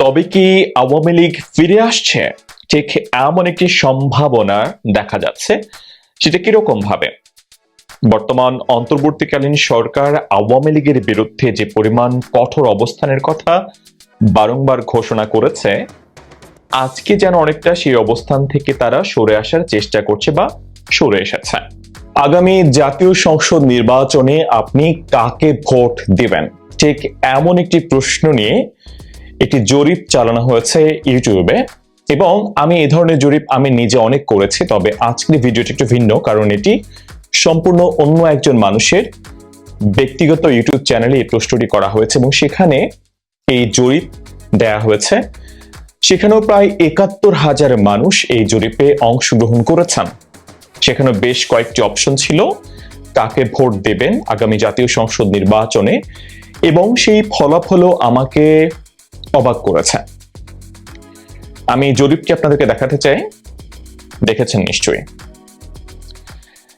তবে কি আওয়ামী লীগ ফিরে আসছে? ঠিক এমন একটি সম্ভাবনা দেখা যাচ্ছে, সেটা কীরকম ভাবে? বর্তমান অন্তর্বর্তীকালীন সরকার আওয়ামী লীগের বিরুদ্ধে যে পরিমাণ কঠোর অবস্থানের কথা বারংবার ঘোষণা করেছে, আজকে যেন অনেকটা সেই অবস্থান থেকে তারা সরে আসার চেষ্টা করছে বা সরে এসেছে। আগামী জাতীয় সংসদ নির্বাচনে আপনি কাকে ভোট দিবেন? ঠিক এমন একটি প্রশ্ন নিয়ে একটি জরিপ চালানো হয়েছে ইউটিউবে। এবং আমি এই ধরনের জরিপ আমি নিজে অনেক করেছি, তবে আজকের ভিডিওটি একটু ভিন্ন, কারণ এটি সম্পূর্ণ অন্য একজন মানুষের ব্যক্তিগত ইউটিউব চ্যানেলে এই প্রশ্নটি করা হয়েছে এবং সেখানে এই জরিপ দেয়া হয়েছে। সেখানেও প্রায় একাত্তর হাজার মানুষ এই জরিপে অংশগ্রহণ করেছেন। সেখানে বেশ কয়েকটি অপশন ছিল, কাকে ভোট দেবেন আগামী জাতীয় সংসদ নির্বাচনে, এবং সেই ফলাফলও আমাকে অবাক করেছে। আমি জরিপটি আপনাদেরকে দেখাতে চাই। দেখেছেন নিশ্চয়ই।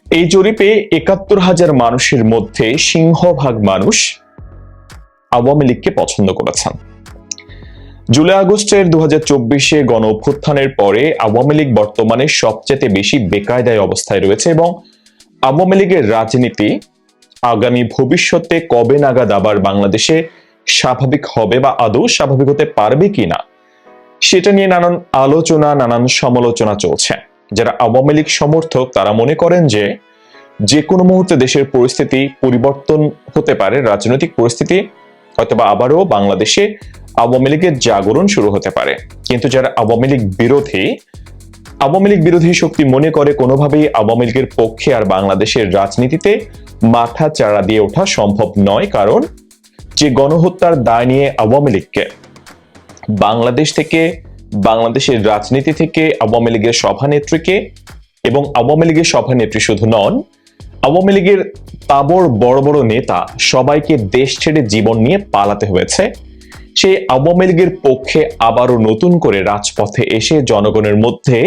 এই জরিপে একাত্তর হাজার মানুষের মধ্যে সিংহভাগ মানুষ আওয়ামী লীগকে পছন্দ করেছেন। জুলাই আগস্টের দু হাজার চব্বিশে গণ অভ্যুত্থানের পরে আওয়ামী লীগ বর্তমানে সবচেয়ে বেশি বেকায়দায় অবস্থায় রয়েছে এবং আওয়ামী লীগের রাজনীতি আগামী ভবিষ্যতে কবে নাগাদ আবার বাংলাদেশে স্বাভাবিক হবে বা আদৌ স্বাভাবিক হতে পারবে কিনা, সেটা নিয়ে নানান আলোচনা, নানান সমালোচনা চলছে। যারা আওয়ামী লীগ সমর্থক, তারা মনে করেন যে যে কোনো মুহূর্তে দেশের পরিস্থিতি পরিবর্তন হতে পারে, রাজনৈতিক পরিস্থিতি, হয়তোবা আবারও বাংলাদেশে আওয়ামী লীগের জাগরণ শুরু হতে পারে। কিন্তু যারা আওয়ামী লীগ বিরোধী, আওয়ামী লীগ বিরোধী শক্তি মনে করে কোনোভাবেই আওয়ামী লীগের পক্ষে আর বাংলাদেশের রাজনীতিতে মাথা চাড়া দিয়ে ওঠা সম্ভব নয়। কারণ যে গণহত্যার দায় নিয়ে আওয়ামী লীগকে। বাংলাদেশ থেকে, বাংলাদেশের রাজনীতি থেকে আওয়ামী লীগের সভানেত্রীকে এবং আওয়ামী লীগের সভানেত্রী শুধু নন, আওয়ামী লীগের তাবর বড় বড় নেতা সবাইকে দেশ ছেড়ে জীবন নিয়ে পালাতে হয়েছে। সেই আওয়ামী লীগের পক্ষে আবারও নতুন করে রাজপথে এসে জনগণের মধ্যে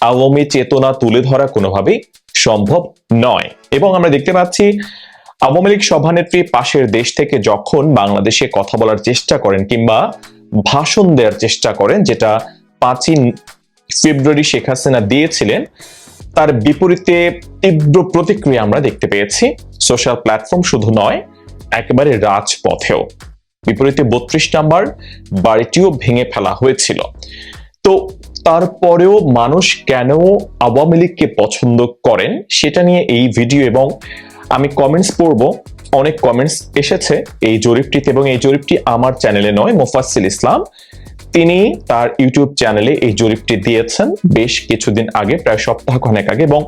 আওয়ামী চেতনা তুলে ধরা কোনোভাবেই সম্ভব নয়। এবং আমরা দেখতে পাচ্ছি আওয়ামী লীগ সভানেত্রী পাশের দেশ থেকে যখন বাংলাদেশে কথা বলার চেষ্টা করেন কিংবা ভাষণ দেওয়ার চেষ্টা করেন, যেটা পাঁচই ফেব্রুয়ারি শেখ হাসিনা দিয়েছিলেন, তার বিপরীতে তীব্র প্রতিক্রিয়া আমরা দেখতে পেয়েছি। সোশ্যাল প্ল্যাটফর্ম শুধু নয়, একেবারে রাজপথেও। বিপরীতে বত্রিশ নাম্বার, বাড়িটিও ভেঙে ফেলা হয়েছিল। তো তারপরেও মানুষ কেন আওয়ামী লীগকে পছন্দ করেন, সেটা নিয়ে এই ভিডিও এবং আমি কমেন্টস পড়ব। অনেক কমেন্টস এসেছে এই জরিপটিতে এবং এই জরিপটি আমার চ্যানেলে নয় মোফাসিল ইসলাম। তিনি তার ইউটিউব চ্যানেলে এই জরিপটি দিয়েছেন বেশ কিছুদিন আগে, প্রায় সপ্তাহ খানেক আগে এবং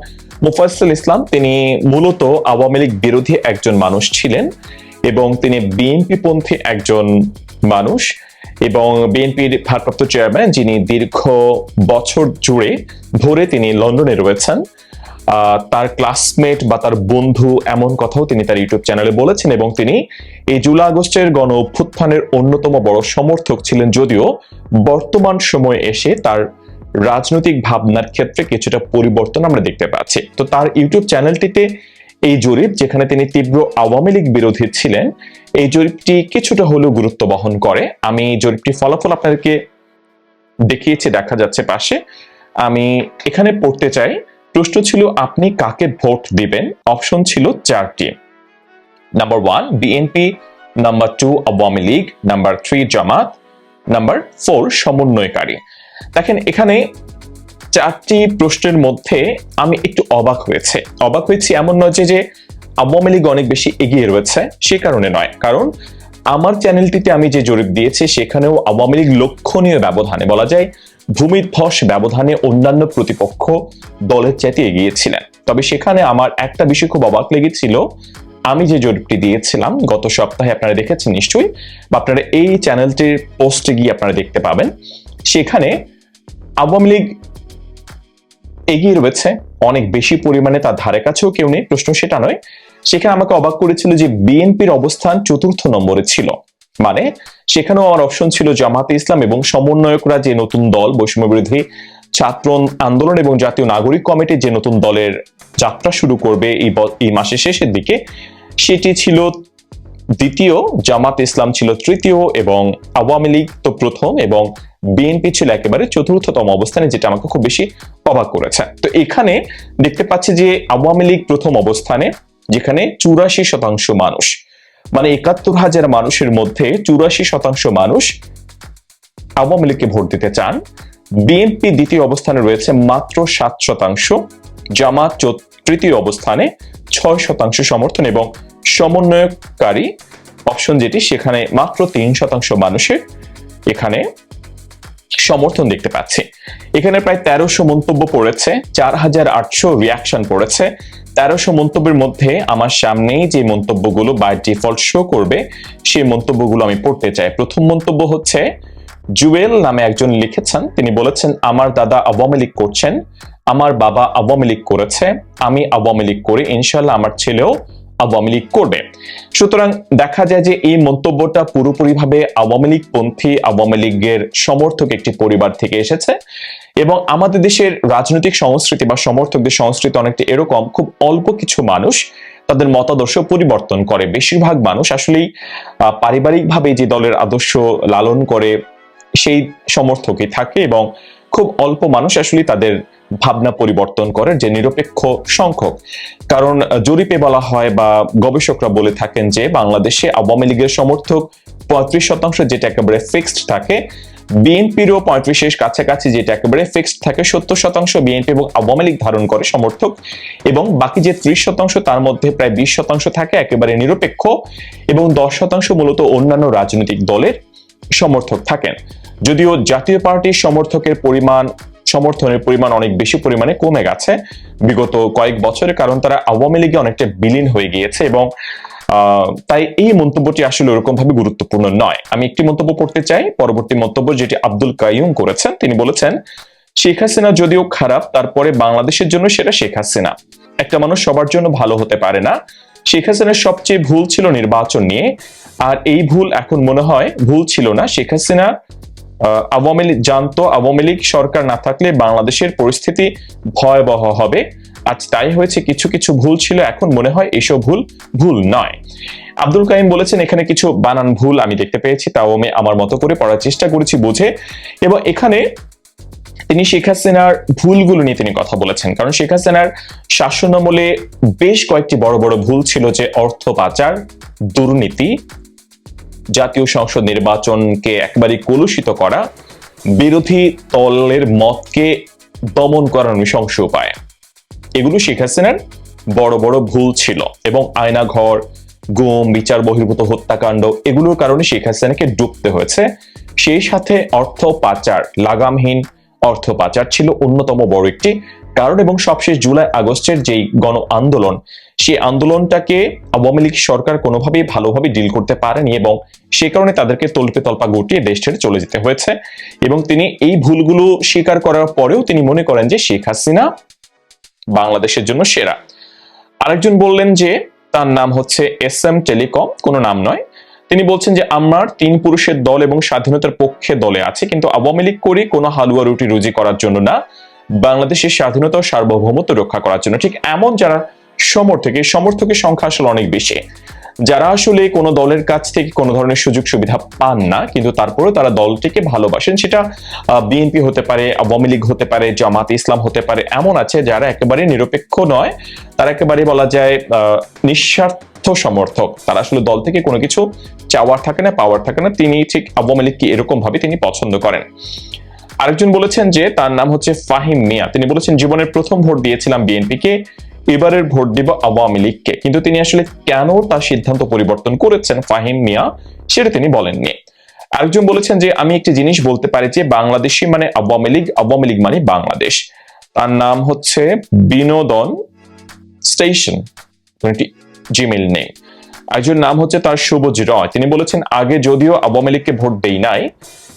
মুফাসিল ইসলাম তিনি মূলত আওয়ামী লীগ বিরোধী একজন মানুষ ছিলেন এবং তিনি বিএনপি পন্থী একজন মানুষ এবং বিএনপির ভারপ্রাপ্ত চেয়ারম্যান যিনি দীর্ঘ বছর জুড়ে ধরে তিনি লন্ডনে রয়েছেন। তার ক্লাসমেট বা তার বন্ধু এমন কথাও তিনি তার ইউটিউব চ্যানেলে বলেছেন এবং তিনি এই জুলাই আগস্টের গণ অভ্যুত্থানের অন্যতম বড় সমর্থক ছিলেন যদিও বর্তমান সময়ে এসে তার রাজনৈতিক ভাবনার ক্ষেত্রে কিছুটা পরিবর্তন আমরা দেখতে পাচ্ছি। তো তার ইউটিউব চ্যানেলটিতে এই জরিপ, যেখানে তিনি তীব্র আওয়ামী লীগ বিরোধী ছিলেন, এই জরিপটি কিছুটা হলেও গুরুত্ব বহন করে। আমি এই জরিপটি ফলাফল আপনাদেরকে দেখিয়েছি, দেখা যাচ্ছে পাশে। আমি এখানে পড়তে চাই প্রশ্ন ছিল, আপনি কাকে ভোট দিবেন? অপশন ছিল চারটি। Number one BNP number two Awami League number three Jamaat number four সমন্বয়কারী। দেখেন, এখানে চারটি প্রশ্নের মধ্যে আমি একটু অবাক হয়েছে। অবাক হয়েছি এমন নয় যে আওয়ামী লীগ অনেক বেশি এগিয়ে রয়েছে, সে কারণে নয়। কারণ আমার চ্যানেলটিতে আমি যে জরিপ দিয়েছি, সেখানেও আওয়ামী লীগ লক্ষণীয় ব্যবধানে বলা যায় ভূমিধ্বস ব্যবধানে অন্যান্য প্রতিপক্ষ দলের চাইতে এগিয়েছিলেন তবে সেখানে আমার একটা বিষয় খুব অবাক লেগেছিল। আমি যে জরিপটি দিয়েছিলাম, গত সপ্তাহে আপনারা দেখেছেন নিশ্চয়ই, বা আপনারা এই চ্যানেলটির পোস্টে গিয়ে আপনারা দেখতে পাবেন। সেখানে আওয়ামী লীগ এগিয়ে রয়েছে, অনেক বেশি পরিমাণে তার ধারে কাছেও কেউ নেই, প্রশ্ন সেটা নয়। সেখানে আমাকে অবাক করেছিল যে বিএনপির অবস্থান চতুর্থ নম্বরে ছিল। মানে সেখানেও আমার অপশন ছিল জামাতে ইসলাম এবং সমন্বয়করা যে নতুন দল, বৈষম্য বিরোধী ছাত্র আন্দোলন এবং জাতীয় নাগরিক কমিটি যে নতুন দলের যাত্রা শুরু করবে এই মাসের শেষের দিকে, সেটি ছিল দ্বিতীয়, জামাত ইসলাম ছিল তৃতীয় এবং আওয়ামী লীগ তো প্রথম এবং বিএনপি ছিল একেবারে চতুর্থতম অবস্থানে, যেটা আমাকে খুব বেশি অবাক করেছে। তো এখানে দেখতে পাচ্ছি যে আওয়ামী লীগ প্রথম অবস্থানে, যেখানে চুরাশি শতাংশ মানুষ মানে একাত্তর হাজার মানুষের মধ্যে চুরাশি শতাংশ মানুষ আওয়ামী লীগকে ভোট দিতে চান। বিএনপি দ্বিতীয় অবস্থানে রয়েছে মাত্র সাত শতাংশ, জামাত তৃতীয় অবস্থানে ছয় শতাংশ সমর্থন এবং সমন্বয়কারী অপশন যেটি, সেখানে মাত্র তিন শতাংশ মানুষের এখানে সমর্থন দেখতে পাচ্ছি। এখানে প্রায় তেরোশো মন্তব্য পড়েছে, চার হাজার আটশো রিয়াকশন পড়েছে। তেরোশো মন্তব্যের মধ্যে আমার সামনে যে মন্তব্যগুলো বাই ডিফল্ট শো করবে, সেই মন্তব্যগুলো আমি পড়তে চাই। প্রথম মন্তব্য হচ্ছে, জুয়েল নামে একজন লিখেছেন, তিনি বলেছেন, আমার দাদা আওয়ামী লীগ করছেন, আমার বাবা আওয়ামী লীগ করেছে, আমি আওয়ামী লীগ করি ইনশাল্লাহ আমার ছেলেও আওয়ামী লীগ করবে। সুতরাং দেখা যায় যে এই মন্তব্যটা পুরোপুরিভাবে আওয়ামী লীগ পন্থী আওয়ামী লীগের সমর্থক একটি পরিবার থেকে এসেছে এবং আমাদের দেশের রাজনৈতিক সংস্কৃতি বা সমর্থকদের সংস্কৃতি অনেকটা এরকম, খুব অল্প কিছু মানুষ তাদের মতাদর্শ পরিবর্তন করে। বেশিরভাগ মানুষ আসলেই পারিবারিকভাবে যে দলের আদর্শ লালন করে সেই সমর্থকই থাকে এবং খুব অল্প মানুষ আসলে তাদের ভাবনা পরিবর্তন করে যে নিরপেক্ষ সংখ্যক। কারণ জরিপে বলা হয় বা গবেষকরা বলে থাকেন যে বাংলাদেশে আওয়ামী লীগের সমর্থক পঁয়ত্রিশ শতাংশ যেটা একেবারে ফিক্সড থাকে, বিএনপিরও পঁয়ত্রিশের কাছাকাছি যেটা একেবারে ফিক্সড থাকে, সত্তর শতাংশ বিএনপি এবং আওয়ামী লীগ ধারণ করে সমর্থক এবং বাকি যে ত্রিশ শতাংশ তার মধ্যে প্রায় বিশ শতাংশ থাকে একেবারে নিরপেক্ষ এবং দশ শতাংশ মূলত অন্যান্য রাজনৈতিক দলের সমর্থক থাকেন। যদিও জাতীয় পার্টির সমর্থকের পরিমাণ, সমর্থনের পরিমাণ অনেক বেশি পরিমাণে কমে গেছে। বিগত কয়েক বছরের কারণ তারা আওয়ামী লীগে অনেকটা বিলীন হয়ে গিয়েছে এবং তাই এই মন্তব্যটি আসলে ওরকম ভাবে গুরুত্বপূর্ণ নয়। আমি একটি মন্তব্য করতে চাই, পরবর্তী মন্তব্য যেটি আব্দুল কাইয়ুম করেছেন। তিনি বলেছেন, শেখ হাসিনা যদিও খারাপ, তারপরে বাংলাদেশের জন্য সেটা শেখ হাসিনা। একটা মানুষ সবার জন্য ভালো হতে পারে না। শেখ হাসিনার সবচেয়ে ভুল ছিল নির্বাচন নিয়ে। আর এই ভুল এখন মনে হয় ভুল ছিল না। শেখ হাসিনা আওয়ামী লীগ জানতো, আওয়ামী লীগ সরকার না থাকলে বাংলাদেশের পরিস্থিতি ভয়াবহ হবে। আজ তাই হয়েছে, কিছু কিছু ভুল ছিল, এখন মনে হয় এসব ভুল ভুল নয়। আব্দুল কাইম বলেছেন, এখানে কিছু বানান ভুল আমি দেখতে পেয়েছি, তাও আমি আমার মতো করে পড়ার চেষ্টা করেছি বুঝে। এবং এখানে তিনি শেখ হাসিনার ভুলগুলো নিয়ে তিনি কথা বলেছেন, কারণ শেখ হাসিনার শাসনামলে বেশ কয়েকটি বড় বড় ভুল ছিল যে অর্থ পাচার, দুর্নীতি জাতীয় সংসদ নির্বাচনকে একবারই কলুষিত করা, বিরোধী দলের মতকে দমন করার নৃশংস উপায়। এগুলো শেখ হাসিনার বড় বড় ভুল ছিল এবং আয়নাঘর, গুম, বিচার বহির্ভূত হত্যাকাণ্ড এগুলোর কারণে শেখ হাসিনাকে ডুবতে হয়েছে। সেই সাথে অর্থ পাচার, লাগামহীন অর্থ পাচার ছিল অন্যতম বড় একটি কারণ এবং সবশেষ জুলাই আগস্টের যেই গণ আন্দোলন সেই আন্দোলনটাকে আওয়ামী লীগ সরকার কোনোভাবেই ভালোভাবে ডিল করতে পারেনি এবং সে কারণে তাদেরকে তল্পে তল্পা গুটিয়ে দেশ ছেড়ে চলে যেতে হয়েছে এবং তিনি এই ভুলগুলো স্বীকার করার পরেও তিনি মনে করেন যে শেখ হাসিনা বাংলাদেশের জন্য সেরা। আরেকজন বললেন যে তার নাম হচ্ছে এস এম টেলিকম, কোনো নাম নয়। তিনি বলছেন যে আমার তিন পুরুষের দল এবং স্বাধীনতার পক্ষে দলে আছে, কিন্তু আওয়ামী লীগ করি কোনো হালুয়া রুটি রুজি করার জন্য না। বাংলাদেশের স্বাধীনতা ও সার্বভৌমত্ব রক্ষা করার জন্য। ঠিক এমন যারা সমর্থক, সমর্থকের সংখ্যা আসলে অনেক বেশি। যারা আসলে কোনো দলের কাছ থেকে কোনো ধরনের সুযোগ সুবিধা পান না, কিন্তু তারপরেও তারা দলটিকে ভালোবাসেন, সেটা বিএনপি হতে পারে, আওয়ামী লীগ হতে পারে, জামাত ইসলাম হতে পারে, এমন আছে যারা একেবারে নিরপেক্ষ নয়। তারা একেবারে বলা যায় নিঃস্বার্থ সমর্থক। তারা আসলে দল থেকে কোনো কিছু চাওয়ার থাকে না, পাওয়ার থাকে না। তিনি ঠিক আওয়ামী লীগকে এরকম ভাবে তিনি পছন্দ করেন। আরেকজন বলেছেন যে, তার নাম হচ্ছে ফাহিম মিয়া। তিনি বলেছেন, জীবনের প্রথম ভোট দিয়েছিলাম বিএনপিকে। এবারের ভোট দিব আওয়ামী লীগকে। কিন্তু তিনি আসলে কেন তার সিদ্ধান্ত পরিবর্তন করেছেন ফাহিম মিয়া, সেটা তিনি বলেননি। আরেকজন বলেছেন যে, আমি একটি জিনিস বলতে পারি যে বাংলাদেশি মানে আওয়ামী লীগ আওয়ামী লীগ মানে বাংলাদেশ। তার নাম হচ্ছে বিনোদন স্টেশন। জিমেল নেই। একজন নাম হচ্ছে তার শুভজ রয়। তিনি বলেছেন, আগে যদিও আওয়ামী লীগকে ভোট দেই নাই,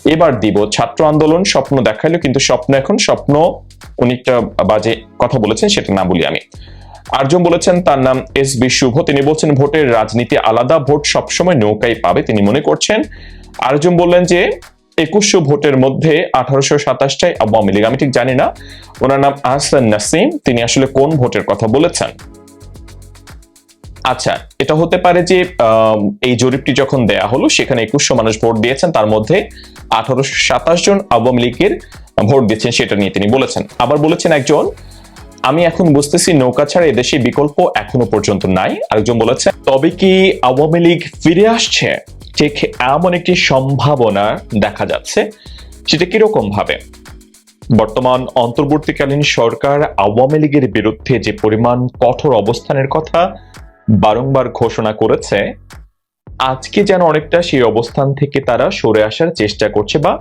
এবার দিব। ছাত্র আন্দোলন স্বপ্ন দেখাইলো, কিন্তু স্বপ্ন এখন স্বপ্ন উনি একটা বাজে কথা বলেছেন সেটা না বলি আমি। আরজন বলেছেন তার নাম এস বি শুভ তিনি বলছেন, ভোটের রাজনীতি আলাদা, ভোট সবসময় নৌকাই পাবে তিনি মনে করছেন। আরজন বললেন যে, একুশশো ভোটের মধ্যে আঠারোশো সাতাশটাই আওয়ামী লীগ। আমি ঠিক জানি না। ওনার নাম আহসান নাসিম। তিনি আসলে কোন ভোটের কথা বলেছেন? আচ্ছা এটা হতে পারে যে এই জরিপটি যখন দেয়া হলো, সেখানে একুশশো মানুষ ভোট দিয়েছেন। তার মধ্যে আঠারোশো সাতাশ জন আওয়ামী লীগের ভোট দিয়েছেন, সেটা নিয়ে তিনি বলেছেন। আবার বলেছেন একজন আমি এখন বুঝতেছি নৌকা ছাড়া এদেশে বিকল্প এখনও পর্যন্ত নাই। আরেকজন বলেছে, তবে কি আওয়ামী লীগ ফিরে আসছে? ঠিক এমন একটি সম্ভাবনা দেখা যাচ্ছে, সেটা কীরকম ভাবে? বর্তমান অন্তর্বর্তীকালীন সরকার আওয়ামী লীগের বিরুদ্ধে যে পরিমাণ কঠোর অবস্থানের কথা বারংবার ঘোষণা করেছে, আজকে যেন অনেকটা সেই অবস্থান থেকে তারা সরে আসার চেষ্টা করছে বা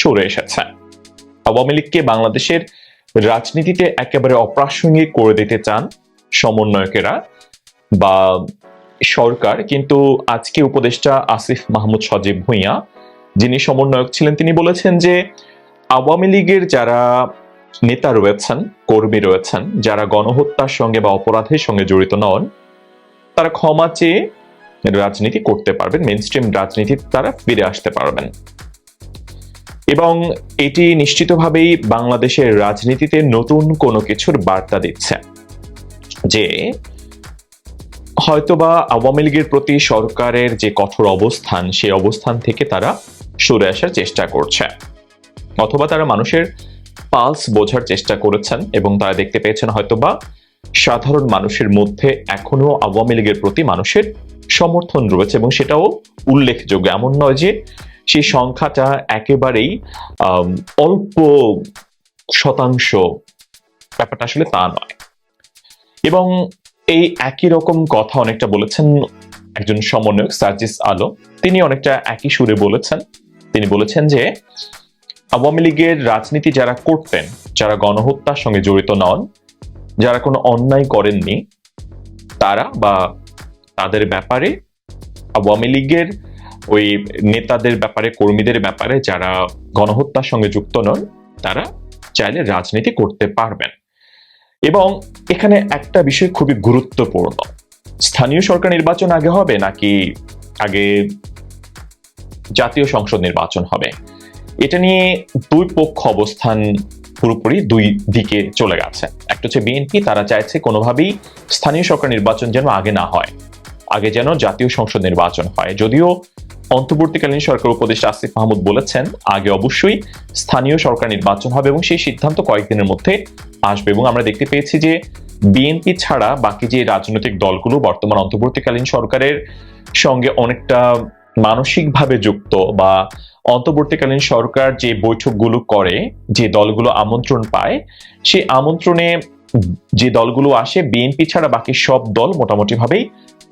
সরে এসেছে। আওয়ামী লীগকে বাংলাদেশের রাজনীতিতে একেবারে অপ্রাসঙ্গিক করে দিতে চান সমন্বয়কেরা বা সরকার, কিন্তু আজকে উপদেষ্টা আসিফ মাহমুদ সজীব ভুঁইয়া, যিনি সমন্বয়ক ছিলেন, তিনি বলেছেন যে আওয়ামী লীগের যারা নেতা রয়েছেন, কর্মী রয়েছেন, যারা গণহত্যার সঙ্গে বা অপরাধের সঙ্গে জড়িত নন, তারা ক্ষমা চেয়ে রাজনীতি করতে পারবেন মেন স্ট্রিম রাজনীতিতে তারা ফিরে আসতে পারবেন। এবং এটি নিশ্চিতভাবেই বাংলাদেশের রাজনীতিতে নতুন কোনো কিছুর বার্তা দিচ্ছে। যে হয়তোবা আওয়ামী লীগের প্রতি সরকারের যে কঠোর অবস্থান সেই অবস্থান থেকে তারা সরে আসার চেষ্টা করছে। অথবা তারা মানুষের পালস বোঝার চেষ্টা করেছেন এবং তারা দেখতে পেয়েছেন হয়তোবা সাধারণ মানুষের মধ্যে এখনও আওয়ামী লীগের প্রতি মানুষের সমর্থন রয়েছে এবং সেটাও উল্লেখযোগ্য। এমন নয় যে সেই সংখ্যাটা একেবারেই অল্প শতাংশ ব্যাপারটা আসলে তা নয়। এবং এই একই রকম কথা অনেকটা বলেছেন একজন সমন্বয়ক, সার্জিস আলো তিনি অনেকটা একই সুরে বলেছেন। তিনি বলেছেন যে, আওয়ামী লীগের রাজনীতি যারা করতেন, যারা গণহত্যার সঙ্গে জড়িত নন, যারা কোনো অন্যায় করেননি, তারা বা তাদের ব্যাপারে আওয়ামী লীগের ওই নেতাদের ব্যাপারে, কর্মীদের ব্যাপারে যারা গণহত্যার সঙ্গে যুক্ত নন, তারা চাইলে রাজনীতি করতে পারবেন। এবং এখানে একটা বিষয় খুবই গুরুত্বপূর্ণ। স্থানীয় সরকার নির্বাচন আগে হবে নাকি আগে জাতীয় সংসদ নির্বাচন হবে? এটা নিয়ে দুই পক্ষ অবস্থান পুরোপুরি দুই দিকে চলে গেছে। একটা হচ্ছে বিএনপি, তারা চাইছে কোনোভাবেই স্থানীয় সরকার নির্বাচন যেন আগে না হয়। আগে যেন জাতীয় সংসদ নির্বাচন হয়। যদিও অন্তর্বর্তীকালীন সরকার উপদেষ্টা আসিফ মাহমুদ বলেছেন, আগে অবশ্যই স্থানীয় সরকার নির্বাচন হবে এবং সেই সিদ্ধান্ত কয়েকদিনের মধ্যে আসবে এবং আমরা দেখতে পেয়েছি যে বিএনপি ছাড়া বাকি যে রাজনৈতিক দলগুলো বর্তমান অন্তর্বর্তীকালীন সরকারের সঙ্গে অনেকটা মানসিকভাবে যুক্ত বা অন্তর্বর্তীকালীন সরকার যে বৈঠকগুলো করে, যে দলগুলো আমন্ত্রণ পায়, সেই আমন্ত্রণে যে দলগুলো আসে, বিএনপি ছাড়া বাকি সব দল মোটামুটি ভাবেই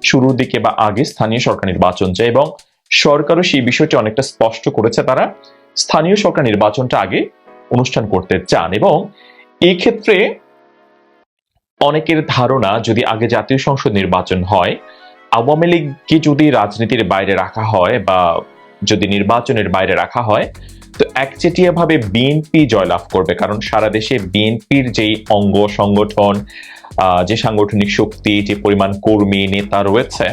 শুরুর দিকে বা আগে স্থানীয় সরকার নির্বাচন চায় এবং সরকারও সেই বিষয়টি অনেকটা স্পষ্ট করেছে। তারা স্থানীয় সরকার নির্বাচনটা আগে অনুষ্ঠান করতে চান এবং এই ক্ষেত্রে অনেকের ধারণা, যদি আগে জাতীয় সংসদ নির্বাচন হয়, আওয়ামী লীগকে যদি রাজনীতির বাইরে রাখা হয় বা যদি নির্বাচনের বাইরে রাখা হয়, তো একচেটিয়া ভাবে বিএনপি জয়লাভ করবে। কারণ সারা দেশে বিএনপির যেই অঙ্গ সংগঠন যে সাংগঠনিক শক্তি, যে পরিমাণ কর্মী, নেতা রয়েছে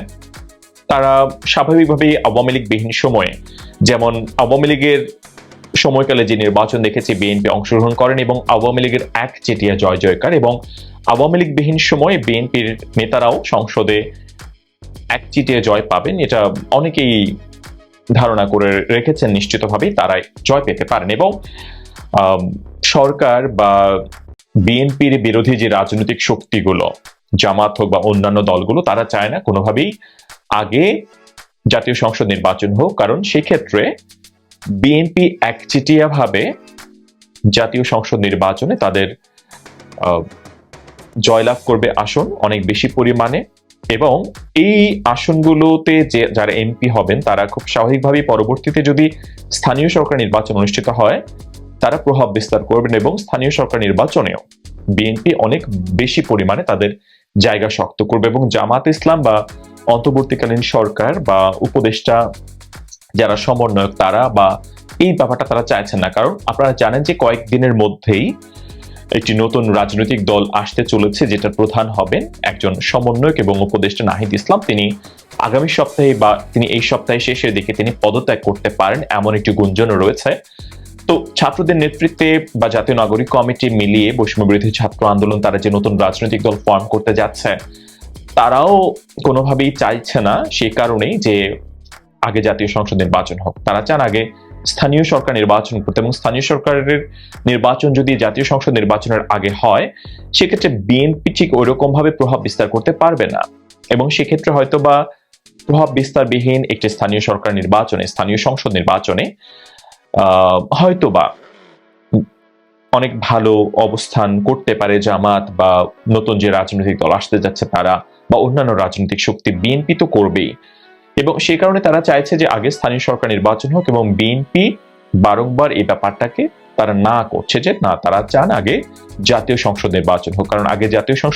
তারা স্বাভাবিকভাবেই আওয়ামী লীগ বিহীন সময়ে, যেমন আওয়ামী লীগের সময়কালে যে নির্বাচন দেখেছি, বিএনপি অংশগ্রহণ করেন এবং আওয়ামী লীগের এক চেটিয়া জয় জয়কার এবং আওয়ামী লীগ বিহীন সময়ে বিএনপির নেতারাও সংসদে এক চিটিয়ে জয় পাবেন, এটা অনেকেই ধারণা করে রেখেছেন, নিশ্চিতভাবেই তারাই জয় পেতে পারেন এবং সরকার বা বিএনপির বিরোধী যে রাজনৈতিক শক্তিগুলো, জামাত হোক বা অন্যান্য দলগুলো, তারা চায় না কোনোভাবেই আগে জাতীয় সংসদ নির্বাচন হোক, কারণ সেক্ষেত্রে বিএনপি একচিটিয়া ভাবে জাতীয় সংসদ নির্বাচনে তাদের জয়লাভ করবে আসন অনেক বেশি পরিমাণে এবং এই আসনগুলোতে যে যারা এমপি হবেন, তারা খুব স্বাভাবিকভাবেই পরবর্তীতে যদি স্থানীয় সরকার নির্বাচন অনুষ্ঠিত হয়, তারা প্রভাব বিস্তার করবেন এবং স্থানীয় সরকার নির্বাচনেও বিএনপি অনেক বেশি পরিমাণে তাদের জায়গা শক্ত করবে এবং জামাত ইসলাম বা অন্তর্বর্তীকালীন সরকার বা উপদেষ্টা যারা সমন্বয়ক তারা বা এই ব্যাপারটা তারা চাইছেন না। কারণ আপনারা জানেন যে কয়েকদিনের মধ্যেই একটি নতুন রাজনৈতিক দল আসতে চলেছে যেটা প্রধান হবেন একজন সমন্বয়ক এবং উপদেষ্টা নাহিদ ইসলাম। তিনি আগামী সপ্তাহে বা তিনি এই সপ্তাহে শেষের দিকে তিনি পদত্যাগ করতে পারেন, এমন একটি গুঞ্জন রয়েছে। তো ছাত্রদের নেতৃত্বে বা জাতীয় নাগরিক কমিটি মিলিয়ে বৈষম্য বিরোধী ছাত্র আন্দোলন, তারা যে নতুন রাজনৈতিক দল ফর্ম করতে যাচ্ছে তারাও কোনোভাবেই চাইছে না সে কারণেই যে আগে জাতীয় সংসদ নির্বাচন হোক। তারা চান আগে স্থানীয় সরকার নির্বাচন করতে এবং স্থানীয় সরকারের নির্বাচন যদি জাতীয় সংসদ নির্বাচনের আগে হয়, সেক্ষেত্রে বিএনপি ঠিক ওইরকম ভাবে প্রভাব বিস্তার করতে পারবে না। এবং সেক্ষেত্রে হয়তো বা প্রভাব বিস্তারবিহীন একটি স্থানীয় সরকার নির্বাচনে, স্থানীয় সংসদ নির্বাচনে হয়তো বা অনেক ভালো অবস্থান করতে পারে জামাত বা নতুন যে রাজনৈতিক দল আসতে যাচ্ছে তারা। বা অন্যান্য রাজনৈতিক শক্তি বিএনপি তো করবেই। এবং সেই কারণে তারা চাইছে যে আগে স্থানীয় সরকার নির্বাচন হোক এবং বিএনপি বারংবার এই ব্যাপারটাকে তারা না করছে যে, না, তারা চান আগে জাতীয় সংসদ নির্বাচন হোক। কারণ আগে জাতীয় সংসদ